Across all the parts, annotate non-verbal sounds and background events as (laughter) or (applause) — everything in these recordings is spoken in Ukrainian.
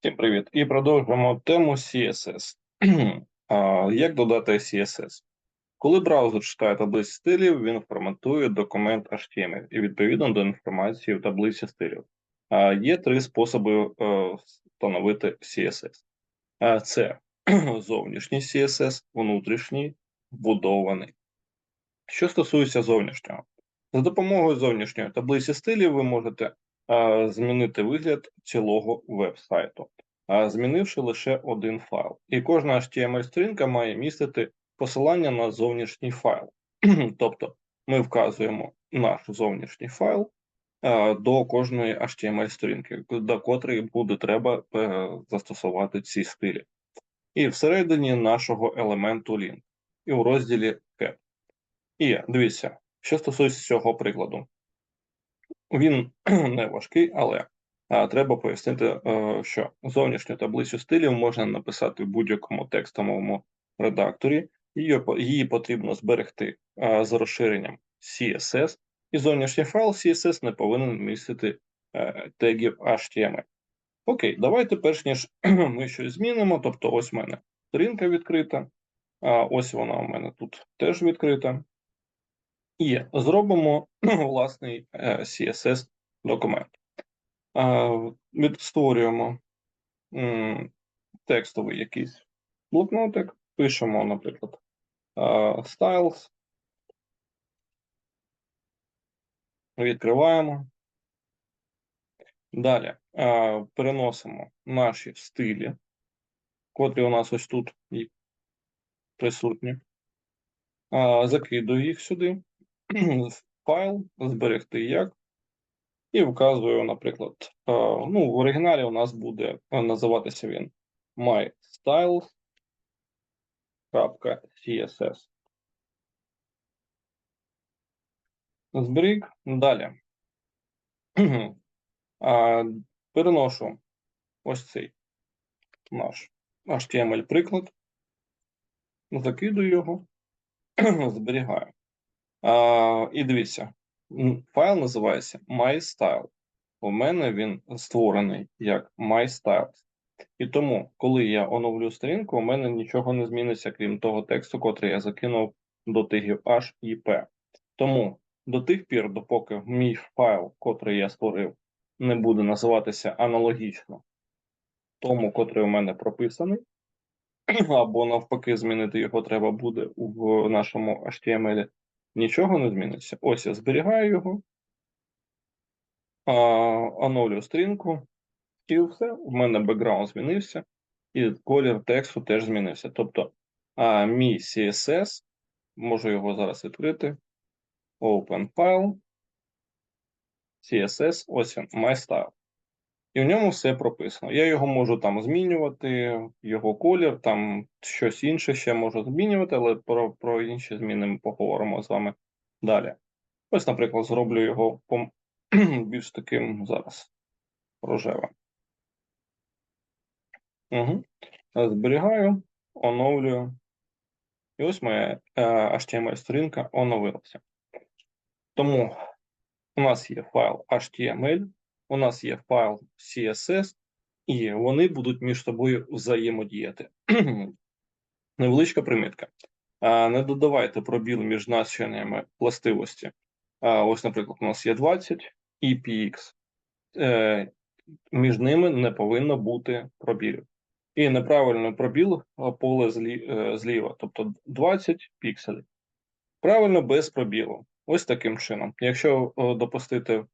Всім привіт! І продовжуємо тему CSS. (clears throat) Як додати CSS? Коли браузер читає таблиці стилів, він форматує документ HTML і відповідно до інформації в таблиці стилів. Є три способи е, встановити CSS. Це (clears throat) зовнішній CSS, внутрішній, вбудований. Що стосується зовнішнього, за допомогою зовнішньої таблиці стилів ви можете змінити вигляд цілого веб-сайту, змінивши лише один файл. І кожна HTML-сторінка має містити посилання на зовнішній файл. (clears throat) тобто ми вказуємо наш зовнішній файл до кожної HTML-сторінки, до котрої буде треба е, застосувати ці стилі. І всередині нашого елементу link, і у розділі Cap. І дивіться, що стосується цього прикладу. Він (clears throat) не важкий, але а, треба пояснити, е, що зовнішню таблицю стилів можна написати в будь-якому текстовому редакторі, її, її потрібно зберегти а, з розширенням CSS, і зовнішній файл CSS не повинен містити е, тегів HTML. Окей, давайте, перш ніж (clears throat) ми щось змінимо. Тобто, ось у мене сторінка відкрита, а ось вона у мене тут теж відкрита. І зробимо (clears throat) власний е, CSS документ. Відстворюємо текстовий якийсь блокнотик, пишемо, наприклад, styles. Відкриваємо. Далі переносимо наші стилі, котрі у нас ось тут присутні. Закидую їх сюди. Файл, зберегти як. І вказую, наприклад, ну, в оригіналі у нас буде називатися він mystyles.css. Зберіг. Далі. Переношу ось цей наш HTML-приклад, закидую його, зберігаю. А, І дивіться, файл називається MyStyle. У мене він створений як MyStyles. І тому, коли я оновлю сторінку, у мене нічого не зміниться, крім того тексту, котрий я закинув до тигів H і P. Тому до тих пір, допоки мій файл, котрий я створив, не буде називатися аналогічно тому, котрий у мене прописаний, (clears throat) або навпаки, змінити його треба буде в нашому HTML, Нічого не зміниться. Ось я зберігаю його, оновлюю стрінку, і все. У мене бекграунд змінився, і колір тексту теж змінився. Тобто а, мій CSS, можу його зараз відкрити. Open file, CSS, ось він, my style. І в ньому все прописано. Я його можу там змінювати, його колір, там щось інше ще можу змінювати, але про про інші зміни ми поговоримо з вами далі. Ось, наприклад, зроблю його (clears throat) більш таким зараз рожевим. Угу. Зберігаю, оновлюю. І ось моя е, HTML-сторінка оновилася. Тому у нас є файл HTML у нас є файл CSS, і вони будуть між собою взаємодіяти. (clears throat) Невеличка примітка. Не додавайте пробіл між значеннями властивості. Ось, наприклад, у нас є 20 і PX. Е, між ними не повинно бути пробілів. І неправильний пробіл поле е, зліва, тобто 20 пікселів. Правильно без пробілу. Ось таким чином. Якщо допустити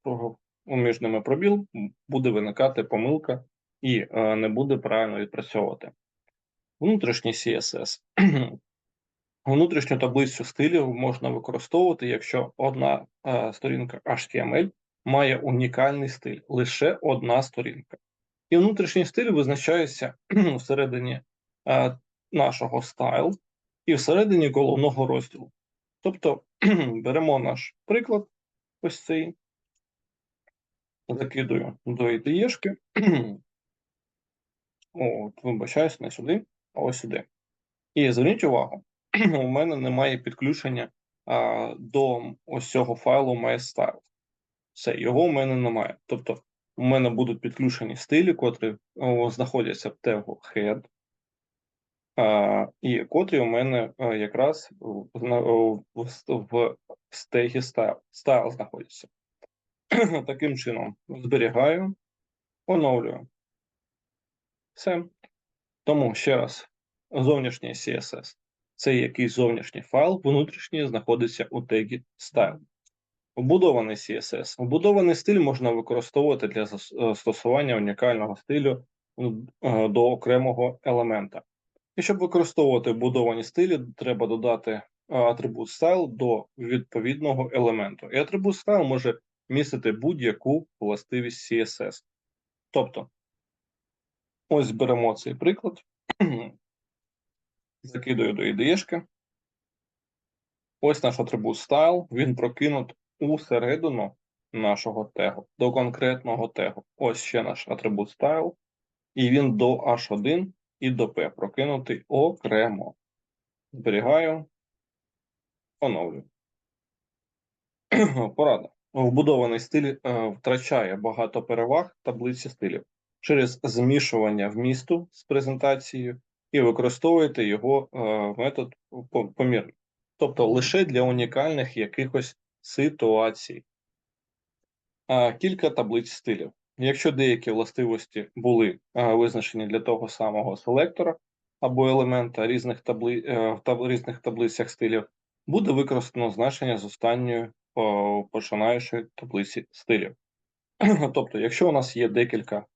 між ними пробіл, буде виникати помилка і е, не буде правильно відпрацьовувати. Внутрішній CSS. (clears throat) Внутрішню таблицю стилів можна використовувати, якщо одна е, сторінка HTML має унікальний стиль, лише одна сторінка. І внутрішній стиль визначається (clears throat) всередині е, нашого стайл і всередині головного розділу. Тобто (clears throat) беремо наш приклад, ось цей, закидую до ідеєшки. (clears throat) От, вибачаюсь, не сюди, а ось сюди. І зверніть увагу, (clears throat) у мене немає підключення а, до ось цього файлу MyStyle. Все, його у мене немає. Тобто у мене будуть підключені стилі, котрі о, знаходяться в тегу head, а, і котрі у мене а, якраз в, о, в, в стегі style, style знаходяться. (clears throat) Таким чином зберігаю, оновлюю. Все. Тому ще раз, зовнішній CSS це якийсь зовнішній файл, внутрішній знаходиться у тегі style. Вбудований CSS. Вбудований стиль можна використовувати для е, застосування унікального стилю е, до окремого елемента. І щоб використовувати вбудовані стилі, треба додати е, атрибут style до відповідного елементу. І атрибут style може містити будь-яку властивість CSS. Тобто, ось беремо цей приклад, (clears throat) закидую до IDE-шки. Ось наш атрибут style, він прокинут усередину нашого тегу, до конкретного тегу. Ось ще наш атрибут style, і він до H1 і до P прокинутий окремо. Зберігаю, оновлюю. (clears throat) Порада. Вбудований стиль е, втрачає багато переваг таблиці стилів через змішування вмісту з презентацією і використовуєте його е, метод по- помірно. Тобто лише для унікальних якихось ситуацій. Кілька таблиць стилів. Якщо деякі властивості були е, визначені для того самого селектора або елемента різних табли... в різних таблицях стилів, буде використано значення з останньої о, починаючої таблиці стилів. (clears throat) Тобто, якщо у нас є декілька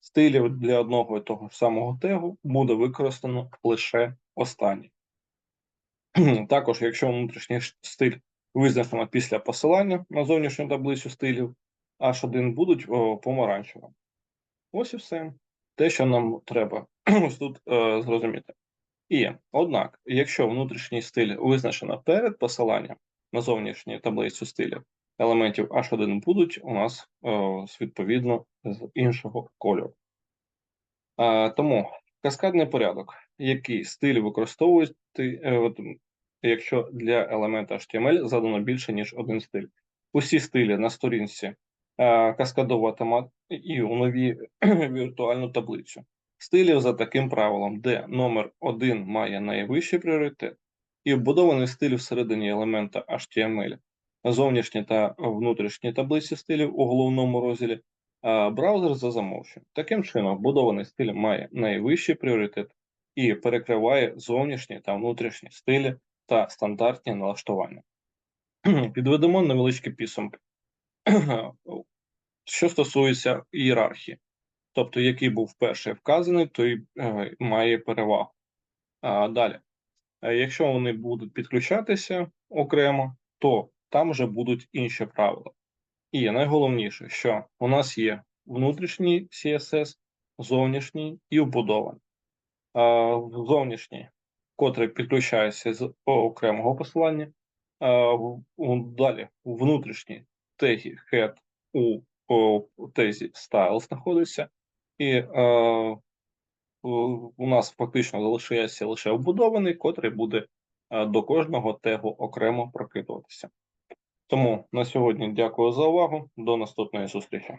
стилів для одного і того ж самого тегу, буде використано лише останній. (clears throat) Також, якщо внутрішній стиль визначено після посилання на зовнішню таблицю стилів, H1 будуть помаранчевим. Ось і все. Те, що нам треба (clears throat) ось тут е, зрозуміти. І однак, якщо внутрішній стиль визначено перед посиланням на зовнішню таблицю стилів, елементів H1 будуть у нас е, відповідно з іншого кольору. Е, тому каскадний порядок, який стиль використовують, е, якщо для елемента HTML задано більше, ніж один стиль. Усі стилі на сторінці е, каскадова автомат і у нові (clears throat) віртуальну таблицю. Стилів за таким правилом, де номер 1 має найвищий пріоритет, і вбудований стиль всередині елемента HTML, зовнішні та внутрішні таблиці стилів у головному розділі, а браузер за замовченням. Таким чином, вбудований стиль має найвищий пріоритет і перекриває зовнішні та внутрішні стилі та стандартні налаштування. (clears throat) Підведемо невеличкі підсумки. (clears throat) Що стосується ієрархії, тобто який був перший вказаний, той е, має перевагу. А далі, якщо вони будуть підключатися окремо, то там вже будуть інші правила. І найголовніше, що у нас є внутрішній CSS, зовнішній і вбудований. Зовнішній, котрий підключається з окремого посилання, в- далі внутрішній тегі head у, тезі style знаходиться, і е, у нас фактично залишається лише вбудований, котрий буде е, до кожного тегу окремо прокидуватися. Тому на сьогодні дякую за увагу. До наступної зустрічі.